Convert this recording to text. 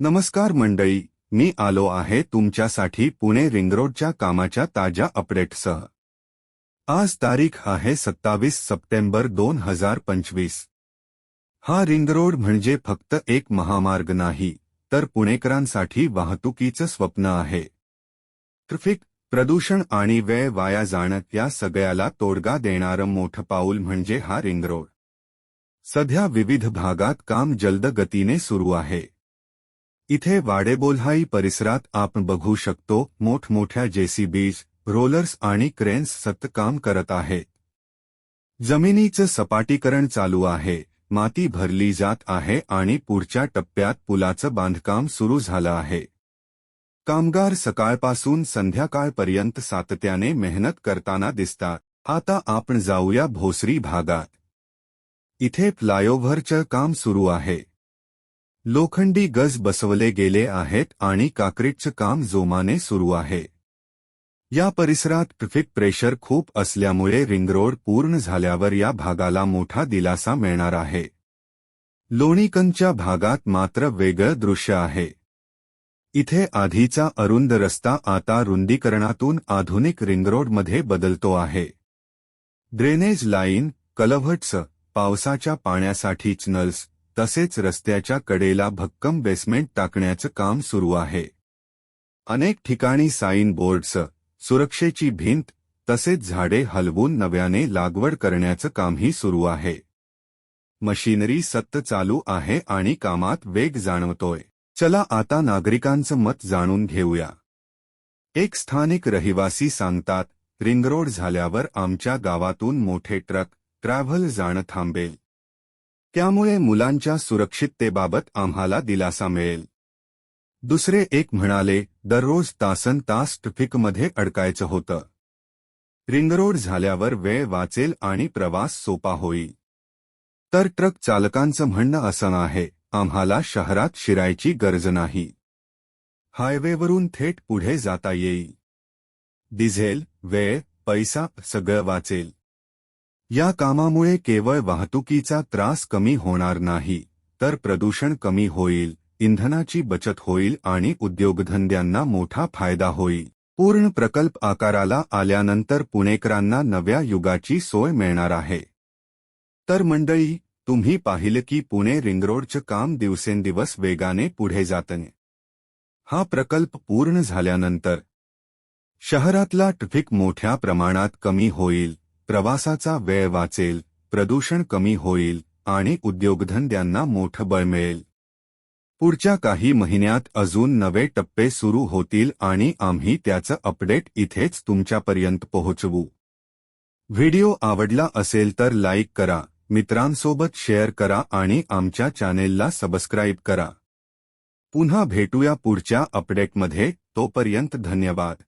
नमस्कार मंडळी मी आलो आहे तुमच्यासाठी पुणे रिंगरोडच्या कामाच्या ताज्या अपडेटसह आज तारीख आहे सत्तावीस सप्टेंबर दोन हजार पंचवीस. हा रिंगरोड म्हणजे फक्त एक महामार्ग नाही तर पुणेकरांसाठी वाहतुकीचं स्वप्न आहे. ट्रफिक प्रदूषण आणि वेळ वाया जाणं या सगळ्याला तोडगा देणारं मोठं पाऊल म्हणजे हा रिंगरोड सध्या विविध भागात काम जलद गतीने सुरू आहे. इथे वाडेबोल्हाई परिसरात आपण बघू शकतो मोठमोठ्या जेसीबीज रोलर्स आणि क्रेन्स सतत काम करत आहेत. जमिनीचं सपाटीकरण चालू आहे माती भरली जात आहे आणि पुढच्या टप्प्यात पुलाचं बांधकाम सुरू झालं आहे. कामगार सकाळपासून संध्याकाळपर्यंत सातत्याने मेहनत करताना दिसतात. आता आपण जाऊया भोसरी भागात. इथे फ्लायओव्हरचं काम सुरू आहे. लोखंडी गज बसवले गेले आहेत आणि काक्रीटचं काम जोमाने सुरू आहे. या परिसरात ट्रॅफिक प्रेशर खूप असल्यामुळे रिंगरोड पूर्ण झाल्यावर या भागाला मोठा दिलासा मिळणार आहे. लोणीकंच्या भागात मात्र वेगळं दृश्य आहे. इथे आधीचा अरुंद रस्ता आता रुंदीकरणातून आधुनिक रिंगरोडमध्ये बदलतो आहे. ड्रेनेज लाईन कलव्हट्स पावसाच्या पाण्यासाठीच नल्स तसेच रस्त्याच्या कडेला भक्कम बेसमेंट टाकण्याचं काम सुरू आहे. अनेक ठिकाणी साईन बोर्ड्स सुरक्षेची भिंत तसेच झाडे हलवून नव्याने लागवड करण्याचं कामही सुरू आहे. मशिनरी सत्त चालू आहे आणि कामात वेग जाणवतोय. चला आता नागरिकांचं मत जाणून घेऊया. एक स्थानिक रहिवासी सांगतात रिंगरोड झाल्यावर आमच्या गावातून मोठे ट्रक ट्रॅव्हल जाणं थांबेल. त्यामुळे मुलांच्या सुरक्षिततेबाबत आम्हाला दिलासा मिळेल. दुसरे एक म्हणाले दररोज तासन तास ट्रफिकमध्ये अडकायचं होतं. रिंगरोड झाल्यावर वेळ वाचेल आणि प्रवास सोपा होईल. तर ट्रक चालकांचं म्हणणं असं आहे आम्हाला शहरात शिरायची गरज नाही. हायवेवरून थेट पुढे जाता येईल. डिझेल वेळ पैसा सगळं वाचेल. या कामामुळे केवळ वाहतुकीचा त्रास कमी होणार नाही तर प्रदूषण कमी होईल इंधनाची बचत होईल आणि उद्योगधंद्यांना मोठा फायदा होईल. पूर्ण प्रकल्प आकाराला आल्यानंतर पुणेकरांना नव्या युगाची सोय मिळणार आहे. तर मंडळी तुम्ही पाहिलं की पुणे रिंगरोडचं काम दिवसेंदिवस वेगाने पुढे जातने हा प्रकल्प पूर्ण झाल्यानंतर शहरातला ट्रफिक मोठ्या प्रमाणात कमी होईल प्रवासाचा वेळ वाचेल प्रदूषण कमी होईल आणि उद्योगधंद्यांना मोठं बळ मिळेल. पुढच्या काही महिन्यात अजून नवे टप्पे सुरू होतील आणि आम्ही त्याचं अपडेट इथेच तुमच्यापर्यंत पोहोचवू. व्हिडिओ आवडला असेल तर लाईक करा मित्रांसोबत शेअर करा आणि आमच्या चॅनेलला सबस्क्राईब करा. पुन्हा भेटूया पुढच्या अपडेटमध्ये तोपर्यंत धन्यवाद.